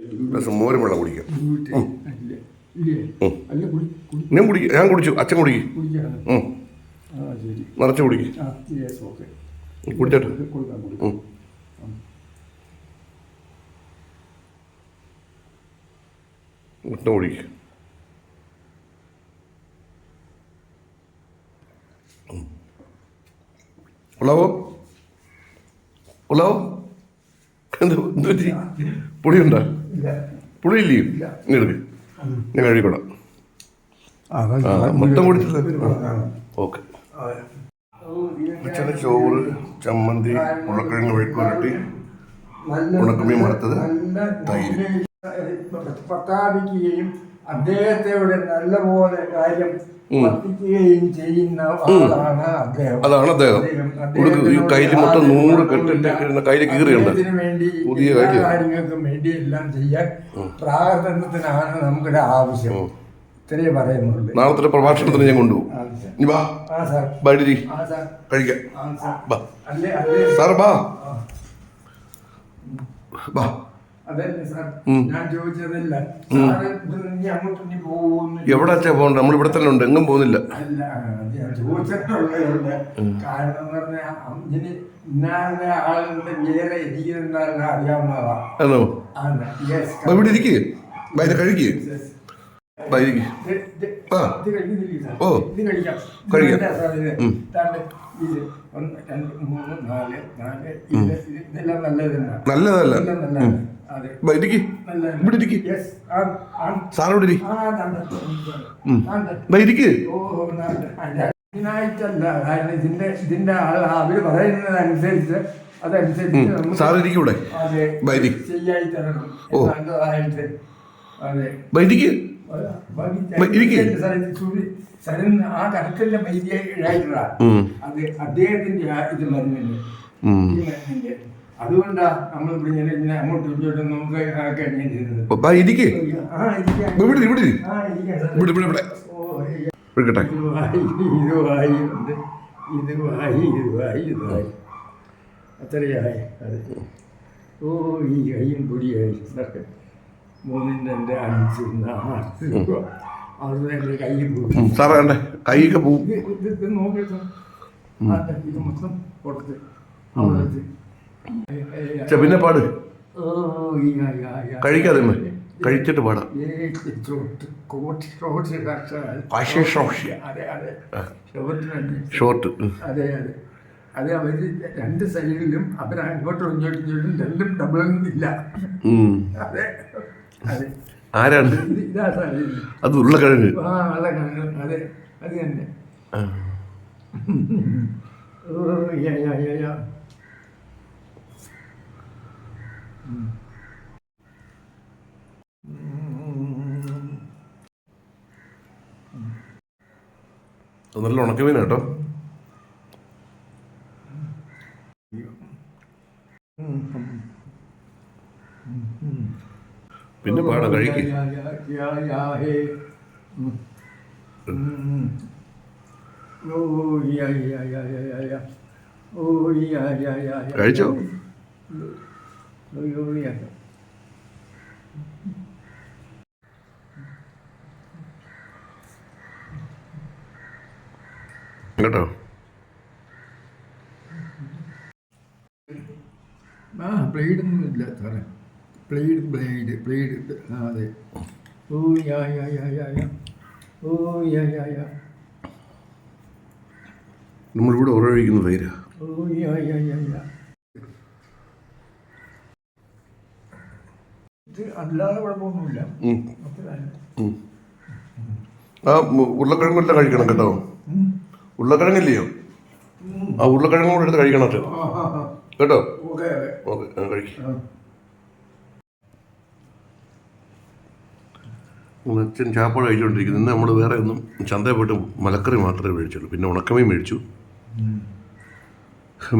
മോരും വെള്ളം കുടിക്കാം. ഞാൻ കുടിക്കും ഞാൻ കുടിച്ചു. അച്ഛൻ കുടിക്കും. നിറച്ച് കുടിക്കും. കുടിച്ചോട്ടെ. മുട്ട കൊടുക്കാം. ഉള്ളവോ? ഉള്ളവോ? എന്ത് എന്ത് പറ്റി? പുളിയുണ്ടോ? ഇനി എടുക്ക് ഞാൻ ആ മൊത്തം കുടിച്ചില്ല ഓക്കെ ഉച്ചയുടെ ചോറ് ചമ്മന്തി ഉണക്കിഴങ്ങ് വെഴുക്കുരട്ടി ഉണക്കമീൻ വറുത്തത്, തൈര്. പ്രഖ്യാപിക്കുകയും അദ്ദേഹത്തെ ഇവിടെ നല്ലപോലെ കാര്യം വർദ്ധിക്കുകയും ചെയ്യുന്ന ആളാണ് അദ്ദേഹം. അതാണ് അദ്ദേഹം. ഈ കയ്യിൽ മൊത്തം നൂറ് കെട്ടിട്ട് കയ്യിൽ കീറിയുണ്ട്. പുതിയ. കാര്യങ്ങൾക്കും വേണ്ടി എല്ലാം ചെയ്യാൻ പ്രാർത്ഥനത്തിനാണ് നമ്മുടെ ആവശ്യം. ഇത്രയേ പറയുന്നുള്ളൂ. നാളത്തെ പ്രഭാഷണത്തിന് ഞാൻ കൊണ്ടുപോകും. വാ. ബൈഡി. കഴിക്കാം. സാർ. വാ. അല്ലേ എവിടെ അച്ഛാ പോകണ്ട? നമ്മൾ ഇവിടെ തന്നെ ഉണ്ട് എങ്ങും പോകുന്നില്ല. വാ, ഇവിടെ ഇരിക്കുക കഴിക്കുക ഓ. കഴിക്കാം. നല്ലതല്ല. ഇവിടെ ഇരിക്ക്. ഇതിനായിട്ടല്ല. കാരണം ഇതിന്റെ ഇതിന്റെ പറയുന്നത് അനുസരിച്ച് അതനുസരിച്ച് ഇവിടെ. ഇരി ശരിയായി തരണം. ഓ. ഇരിക്ക്. സരൻ ആ. അത് അദ്ദേഹത്തിന്റെ ഇത് അതുകൊണ്ടാ നമ്മൾ ഇവിടെ ഇങ്ങനെ ഇങ്ങനെ അങ്ങോട്ടും ഇങ്ങോട്ടും നമുക്ക് ഇരിക്കാം. ഇവിടെ ഇവിടെ. ഇവിടെ. ഇവിടെ ഇവിടെ. എടുക്കട്ടെ അത്രയായി. അത്. ഓ ഈ കയ്യും പൊടിയായി. സാറേ മൂന്നിന് രണ്ട് അഞ്ച് അവിടെ എന്റെ കൈ പോകും സാറേ കൈയൊക്കെ പോകും ഇത് നോക്കി ഇത് മൊത്തം കൊടുത്ത് അവിടെ പിന്നെ പാട്. കഴിക്കാതെ കഴിച്ചിട്ട് പാടാം. ഷോർട്ട് അതെ അതെ. അത് അവർ രണ്ട് സൈഡിലും അവർ അങ്ങോട്ടും ഇങ്ങോട്ടും ഇങ്ങോട്ടും രണ്ടും ഡബിൾ ഇല്ല. അതെ. ആരാണ്? അത് ഉരുളക്കിഴങ്ങ് അതെ അത് തന്നെ. നല്ല ഉണക്കമീന കേട്ടോ. പിന്നെ പാടാം കഴിക്കും. കഴിച്ചോ. കേട്ടോ? ആ പ്ലേഡൊന്നും ഇല്ല സാറേ. ബ്ലേഡ് ബ്ലേഡ് ബ്ലീഡ് ആ അതെ. ഓ യാ യാ യാ യാ യാ ഓ യാ യാ യാ നമ്മളിവിടെ ഉറവഴിക്കുന്ന പേര്. ഓ യാ യാ യാ യാ ഇത് അല്ലാതെ കുഴപ്പമൊന്നുമില്ല. ആ ഉരുളക്കിഴങ്ങെല്ലാം കഴിക്കണം കേട്ടോ. ഉരുളക്കിഴങ്ങില്ലയോ? ആ ഉരുളക്കിഴങ്ങ് കൂടെ എടുത്ത് കഴിക്കണം. കേട്ടോ. ഓക്കെ കഴിക്കും. അച്ഛൻ ചാപ്പാട് കഴിച്ചുകൊണ്ടിരിക്കുന്നു. ഇന്ന് നമ്മൾ വേറെ ഒന്നും ചന്തയിൽ പോയിട്ട് മലക്കറി മാത്രമേ മേടിച്ചുള്ളൂ. പിന്നെ ഉണക്കമീൻ മേടിച്ചു.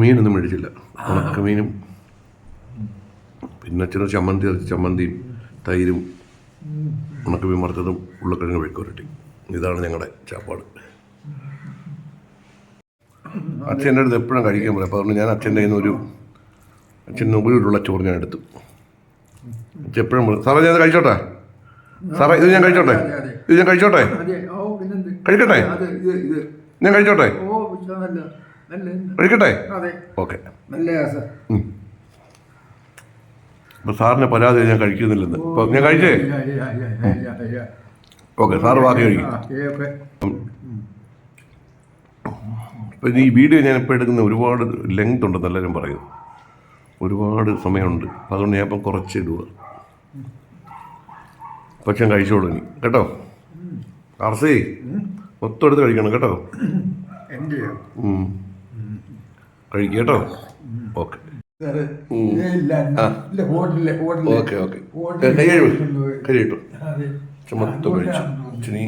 മീനൊന്നും മേടിച്ചില്ല. ഉണക്കമീനും പിന്നെ അച്ഛന് ചമ്മന്തി അരച്ച ചമ്മന്തിയും തൈരും ഉണക്കമീൻ വറുത്തതും ഉള്ളക്കിഴങ്ങ് വെക്കുരട്ടി ഇതാണ് ഞങ്ങളുടെ ചാപ്പാട്. അച്ഛന്റെ അടുത്ത് എപ്പോഴും കഴിക്കാൻ പറയാം. അപ്പോൾ ഞാൻ അച്ഛന്റെ കയ്യിൽ ഒരു അച്ഛന്റെ ഉപരിയുള്ള ചോറ് ഞാൻ എടുത്തു. അച്ഛൻ എപ്പോഴും സാറേ ഞാൻ കഴിച്ചോട്ടെ? സാറേ ഇത് ഞാൻ കഴിച്ചോട്ടെ. ഇത് ഞാൻ കഴിച്ചോട്ടെ? കഴിക്കട്ടെ? ഞാൻ കഴിച്ചോട്ടെ? കഴിക്കട്ടെ? ഓക്കെ. അപ്പൊ അപ്പോൾ സാറിന് പരാതി ഞാൻ കഴിക്കുന്നില്ലെന്ന്. അപ്പോൾ ഞാൻ കഴിച്ചേ. ഓക്കെ സാറ് ബാക്കി കഴിക്കും. ഇപ്പൊ ഇപ്പം ഈ വീഡിയോ ഞാൻ ഇപ്പോൾ എടുക്കുന്ന ഒരുപാട് ലെങ്ത് ഉണ്ടെന്ന് എല്ലാവരും പറയുന്നു ഒരുപാട് സമയമുണ്ട്. അതുകൊണ്ട് ഞാൻ ഇപ്പം കുറച്ച് ഞാൻ കഴിച്ചോളൂ ഇനി കേട്ടോ? ആർസി മൊത്തം എടുത്ത് കഴിക്കണം കേട്ടോ. കഴിക്കുക കേട്ടോ. ഓക്കെ. Okay okay. ഹോട്ടലിൽ കൈ കഴിവ് കൊണ്ടുപോയി. കൈ കിട്ടു അതെ. പക്ഷെ കഴിച്ചു. അച്ഛനീ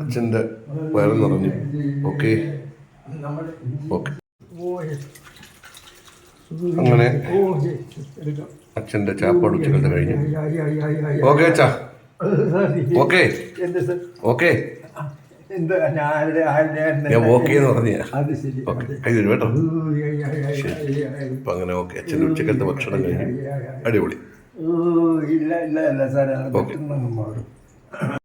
അച്ഛന്റെ വയറ് നിറഞ്ഞു. ഓക്കെ. ഓക്കെ. അങ്ങനെ എടുക്കാം. അച്ഛന്റെ ചാപ്പാട് ഉച്ചക്കത്തെ കഴിഞ്ഞു. ഓക്കെ അച്ഛാ. ഓക്കെ? ഓക്കെ. ഞാൻ ഓക്കെ എന്ന് പറഞ്ഞ അത് ശരി ഓക്കെ. അതെ. കൈ തരും കേട്ടോ. യാ. അപ്പം അങ്ങനെ ഓക്കെ. അച്ഛന്റെ ഉച്ചക്കത്തെ ഭക്ഷണം കഴിഞ്ഞു. അടിപൊളി. ഇല്ല ഇല്ല ഇല്ല സാറേ. ഓക്കെ.